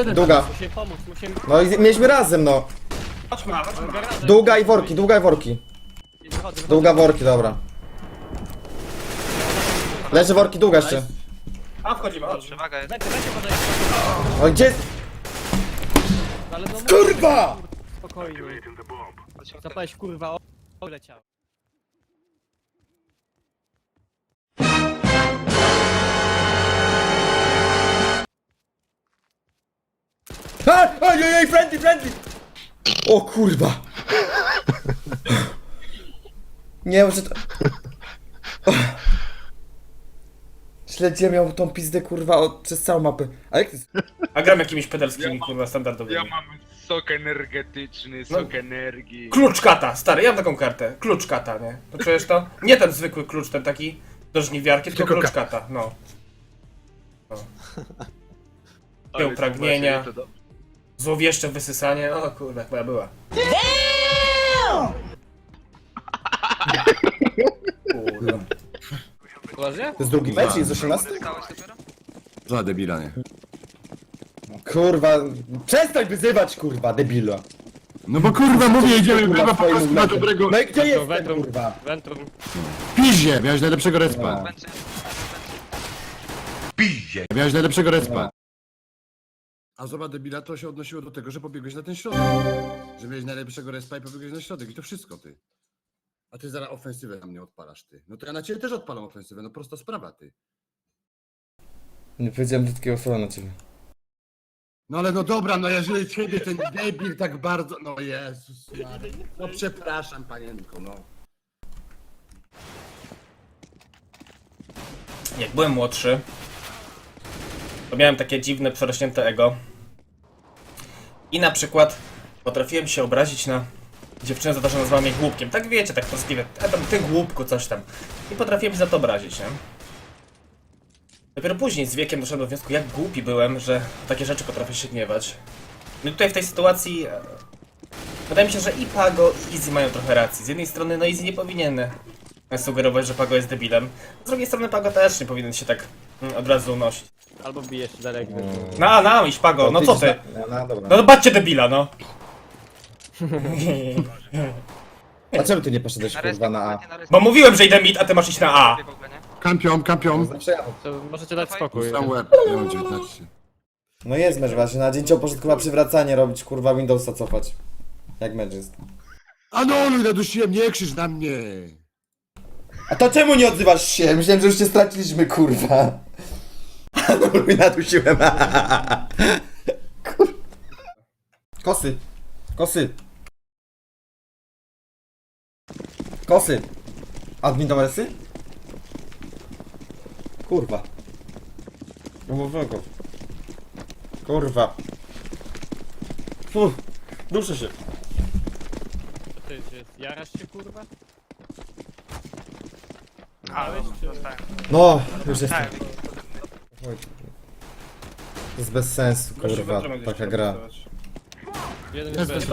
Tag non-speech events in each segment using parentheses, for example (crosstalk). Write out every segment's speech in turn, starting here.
jeden. Długa. Musimy pomóc, musimy... No i mieliśmy razem, no. Chodźmy, chodźmy. Garaże. Długa i worki, długa i worki. Wychodzę, wychodzę. Długa worki, dobra. Leży worki, długa jeszcze. A, wchodzimy, chodź. Przewaga jest. Weźcie, weźcie podaj. O, gdzie? Ale no Kurwa! Spokojnie. Zapałeś kurwa, o... o leciał. A! Ojej, friendly, friendly! O kurwa! Nie, może to... Śledziłem ją tą pizdę kurwa od, przez całą mapę. A jak to jest? A gram jakimiś pedalskimi, kurwa, standardowymi. Ja mam sok energetyczny, sok energii. Klucz kata, stary, ja mam taką kartę. Klucz kata, nie? Poczujesz to? Nie ten zwykły klucz, ten taki do żniwiarki, tylko klucz ka- kata, no. (laughs) Ale to pragnienia. właśnie to Złowieszcze wysysanie, o kurwa, jak moja była. Kurwa. Poważnie? To jest drugi mecz, jest 18? Stałeś dopiero? Za debila, nie? Kurwa, przestań wyzywać kurwa, debilo. No bo kurwa mówię, idziemy Kurwa, kurwa po swoim prostu na dobrego... No i gdzie jest ten Wentrum. kurwa? Miałeś najlepszego respa. No. Będzie. Miałeś najlepszego respa. A zobacz debila, to się odnosiło do tego, że pobiegłeś na ten środek. Że miałeś najlepszego respa i pobiegłeś na środek i to wszystko ty. A ty zaraz ofensywę na mnie odpalasz ty. No to ja na ciebie też odpalam ofensywę, no prosta sprawa ty. Nie powiedziałem brzydkiego słowa na ciebie. No ale no dobra, no jeżeli ciebie ten debil tak bardzo... No Jezus Maria. No przepraszam panienko, no. Jak byłem młodszy, miałem takie dziwne, przerośnięte ego. I na przykład potrafiłem się obrazić na dziewczynę za to, że nazwała mnie głupkiem. Tak wiecie, tak troskliwie, a tam ty głupku, coś tam. I potrafiłem się za to obrazić, nie? Dopiero później z wiekiem doszedłem do wniosku, jak głupi byłem, że takie rzeczy potrafię się gniewać. No i tutaj w tej sytuacji... e, Wydaje mi się, że i Pago i Easy mają trochę racji. Z jednej strony, no Easy nie powinien sugerować, że Pago jest debilem. Z drugiej strony Pago też nie powinien się tak od razu unosić. Albo bijesz dalej. Na, na, iść Pago, no co ty? No, no dobra. No baczcie debila, no. (laughs) A czemu ty nie poszedłeś kurwa na A? Bo mówiłem, że idę mid, a ty masz iść na A. W ogóle, nie? Kampią, kampią. Zawsze ja. To możecie dać spokój. Sam łeb, ja mam 19. No jest mecz właśnie, na dzień cię poszedł kurwa przywracanie robić, kurwa Windowsa cofać. Jak mecz jest. A no, nadusiłem, nie krzyż na mnie. A to czemu nie odzywasz się? Myślałem, że już cię straciliśmy, kurwa. No mi nadusiłem. Kosy. Kosy. Kosy. Admin domersy? Kurwa. Umówmy go. Kurwa. Fu. Duszę się. Co ty jest? Jarasz się kurwa? A, Dałeś, czy- dostałem. No, już jestem. Tak, Oj. To jest bez sensu, kurwa, taka gra. Jeden Jest bez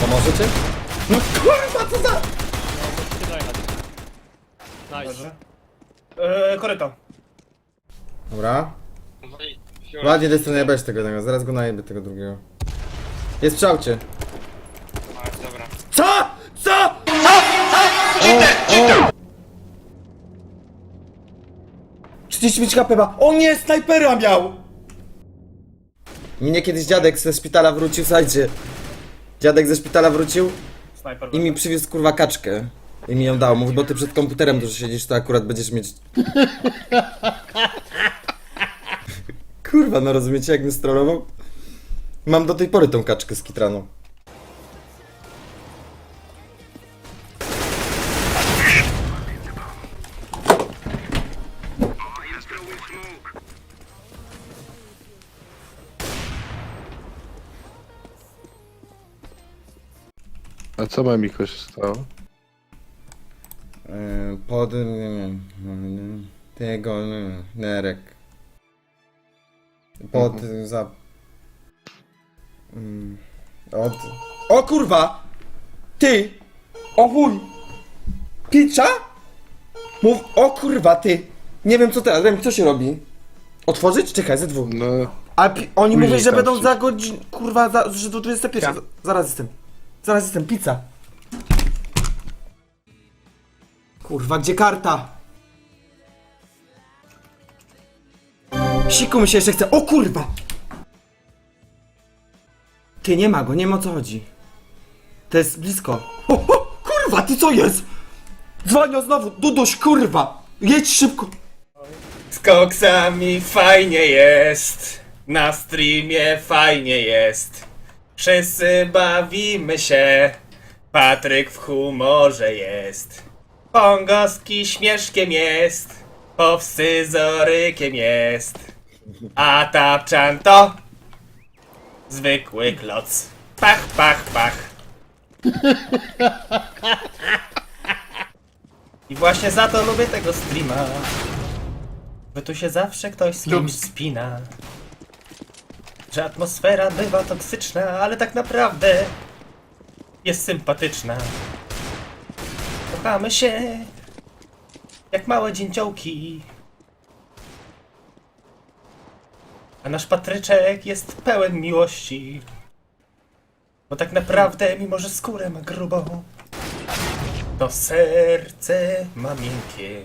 Pomożecie? No kurwa, co za... Nice. Eee, koryto. Dobra. Ładnie destonujesz tego jednego, zaraz go najebie tego drugiego. Jest w szałcie. dobra. Co? Co? O, o. 35 HP ma. O nie, snajpera miał! Mnie kiedyś dziadek ze szpitala wrócił, słuchajcie. Dziadek ze szpitala wrócił Snajper. i mi przywiózł kurwa kaczkę. I mi ją dał. Mówi, bo ty przed komputerem dużo siedzisz, to akurat będziesz mieć... (laughs) Kurwa, no rozumiecie jak mnie strollował? Mam do tej pory tą kaczkę z kitraną. A co ma Miko się stało? Pod... nie wiem, nie, Tego... nie, Nerek. Pod... za... Mm, Od... O kurwa! Ty! O chuj! Picza? Mów... O kurwa, ty! Nie wiem co teraz, wiem co się robi. Otworzyć? Czekaj, ze dwóch. No, A pi- oni mówią, że tam będą się- za godzinę, kurwa, za, że do 21. Z- Zaraz jestem. Zaraz jestem, pizza. Kurwa, gdzie karta? Siku mi się jeszcze chce. O kurwa! Ty, nie ma go, nie ma o co chodzi. To jest blisko. O, o, kurwa, ty co jest? Dzwonią znowu, Duduś, kurwa! Jedź szybko! Z koksami fajnie jest. Na streamie fajnie jest. Wszyscy bawimy się. Patryk w humorze jest. Pongoski śmieszkiem jest. Powscyzorykiem jest. A tapczan to zwykły kloc. Pach, pach, pach. I właśnie za to lubię tego streama. Bo tu się zawsze ktoś z kimś spina. Że atmosfera bywa toksyczna, ale tak naprawdę jest sympatyczna. Kochamy się jak małe dzięciołki. A nasz Patryczek jest pełen miłości. Bo tak naprawdę, mimo że skórę ma grubą, to serce ma miękkie.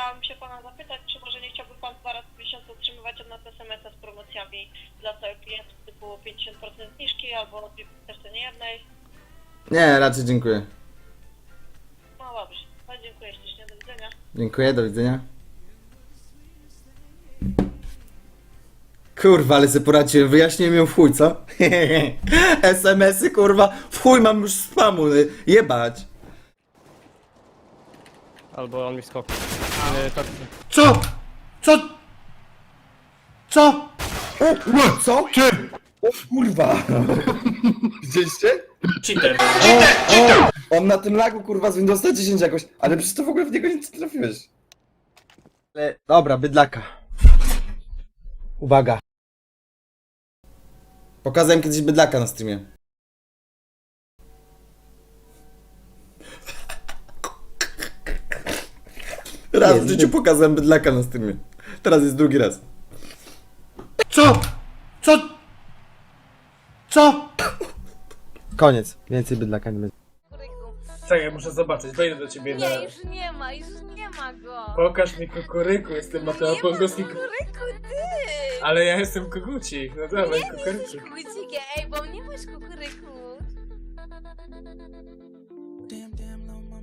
Chciałam się pana zapytać, czy może nie chciałby pan dwa razy w miesiącu otrzymywać od nas SMS-a z promocjami dla całych klientów typu 50% zniżki albo też nie jednej. Nie, raczej dziękuję. No dobrze, no, dziękuję ślicznie, do widzenia. Dziękuję, do widzenia. Kurwa, ale sobie poradziłem, wyjaśniłem ją w chuj, co? (laughs) SMS-y, kurwa, w chuj mam już spamu, jebać. Albo on mi skoczył. Yy, tak. Co? Co? Co? Co? Czym? O kurwa. (laughs) Widzieliście? Cheater. O, on na tym lagu, kurwa, z Windowsa 10 jakoś, ale przecież to w ogóle w niego nie trafiłeś. Ale, dobra, bydlaka. Uwaga. Pokazałem kiedyś bydlaka na streamie. Raz w życiu pokazałem bydlaka na streamie. Teraz jest drugi raz. Co? Co? Co? Koniec. Więcej bydlaka nie będzie. Czekaj, muszę zobaczyć, wejdę do ciebie Nie, już nie ma, już nie ma go. Pokaż mi kukuryku, jestem Mateo nie Pongowski. ma kukuryku, ty! Ale ja jestem kogucik, no dawaj Nie, nie kukuryku. jesteś kukurykiem, ej, bo nie masz kukuryku.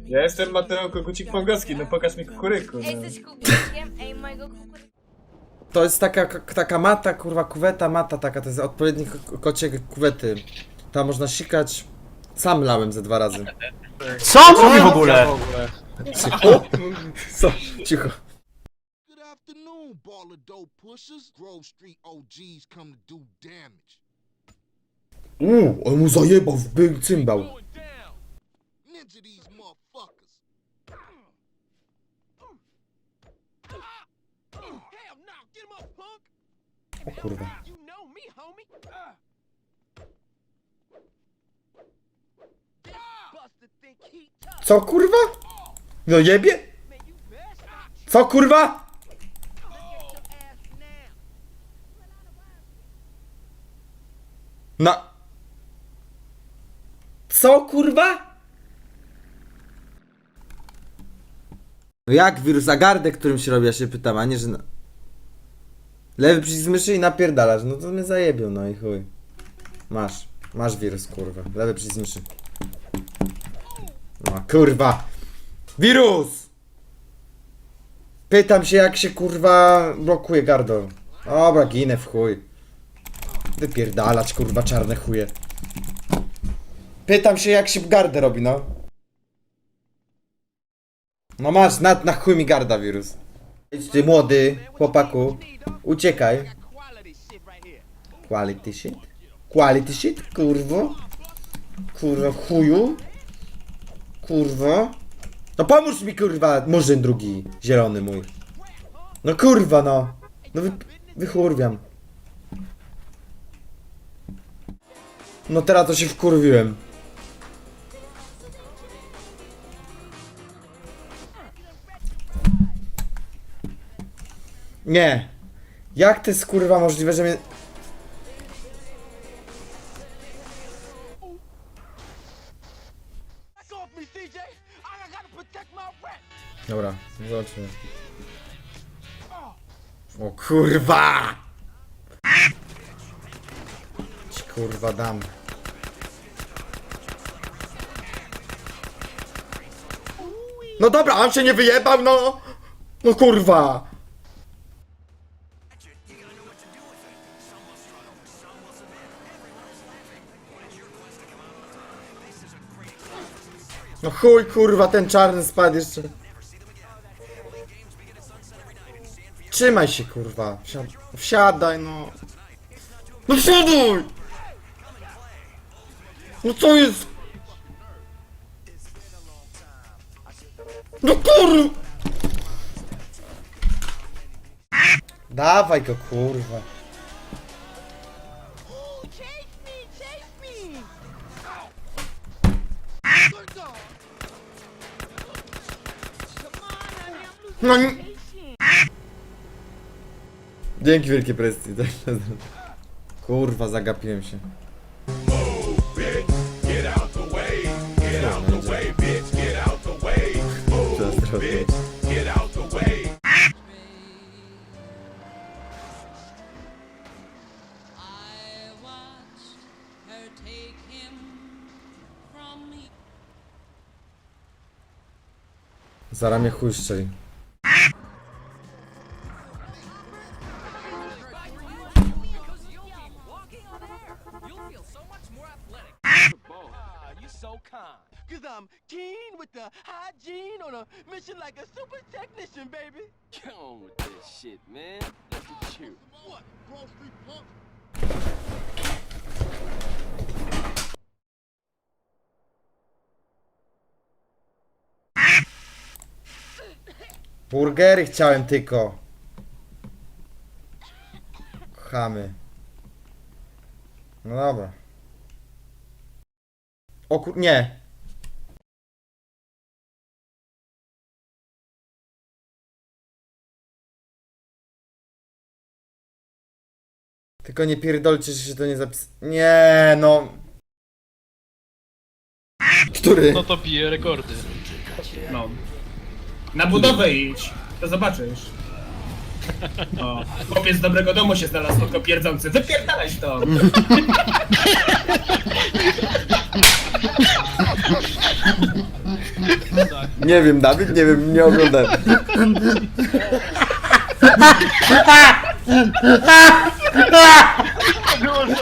Ja jestem Mateo Kogucik Pongowski, no pokaż mi kukuryku. Ej, No. jesteś kukurykiem, ej, mojego kukuryku. To jest taka, taka mata, kurwa, kuweta, mata taka, to jest odpowiednik ko- kocie kuwety. Tam można sikać. Sam lałem ze dwa razy. Co on mówi w ogóle? Cicho. Co? Cicho. Good afternoon, ball of dope pushers. Grove Street OGs come to do damage. Uuu, on mu zajebał w cymbał. Ninja these O kurwa. Co kurwa? No jebie? Co kurwa? Na... Co kurwa? No jak wirus agardek, którym się robi, ja się pytam, a nie, że... Na... Lewy przycisk myszy i napierdalasz, no to mnie zajebią, no i chuj. Masz, masz wirus, kurwa. Lewy przycisk myszy. No kurwa. Wirus! Pytam się jak się kurwa blokuje gardol. Dobra, ginę w chuj. Wypierdalać kurwa czarne chuje. Pytam się jak się gardę robi, no. No masz, na, na chuj mi garda wirus. Ty młody, chłopaku. Uciekaj. Quality shit? Quality shit? Kurwo? Kurwa, chuju? Kurwa? No pomóż mi kurwa, murzyn drugi, zielony mój. No kurwa no. No wy, wychurwiam. No teraz to się wkurwiłem. Nie. Jak to jest kurwa możliwe, że mnie... Dobra, zobaczymy. O kurwa! Ci kurwa dam. No dobra, on się nie wyjebał, no! No kurwa! No chuj kurwa, ten czarny spadł jeszcze. Trzymaj się kurwa. Wsiad wsiadaj no. No wsiadaj! No co jest? No kur... Dawaj go kurwa. No. Dzięki wielkie presji. Kurwa, zagapiłem się. Zara mnie chuj strzeli. Burgery chciałem tylko. Chamy. No dobra. O kur... nie. Tylko nie pierdolcie, że się to nie zapis... Nie, no. Który? No to bije rekordy. No. Na budowę idź, to zobaczysz. O, chłopiec z dobrego domu się znalazł tylko pierdzący. Wypierdalaj to! Nie wiem, Dawid, nie wiem, nie oglądałem.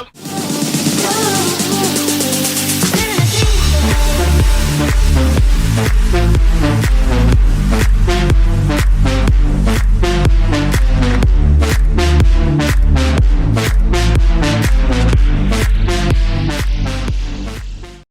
(laughs)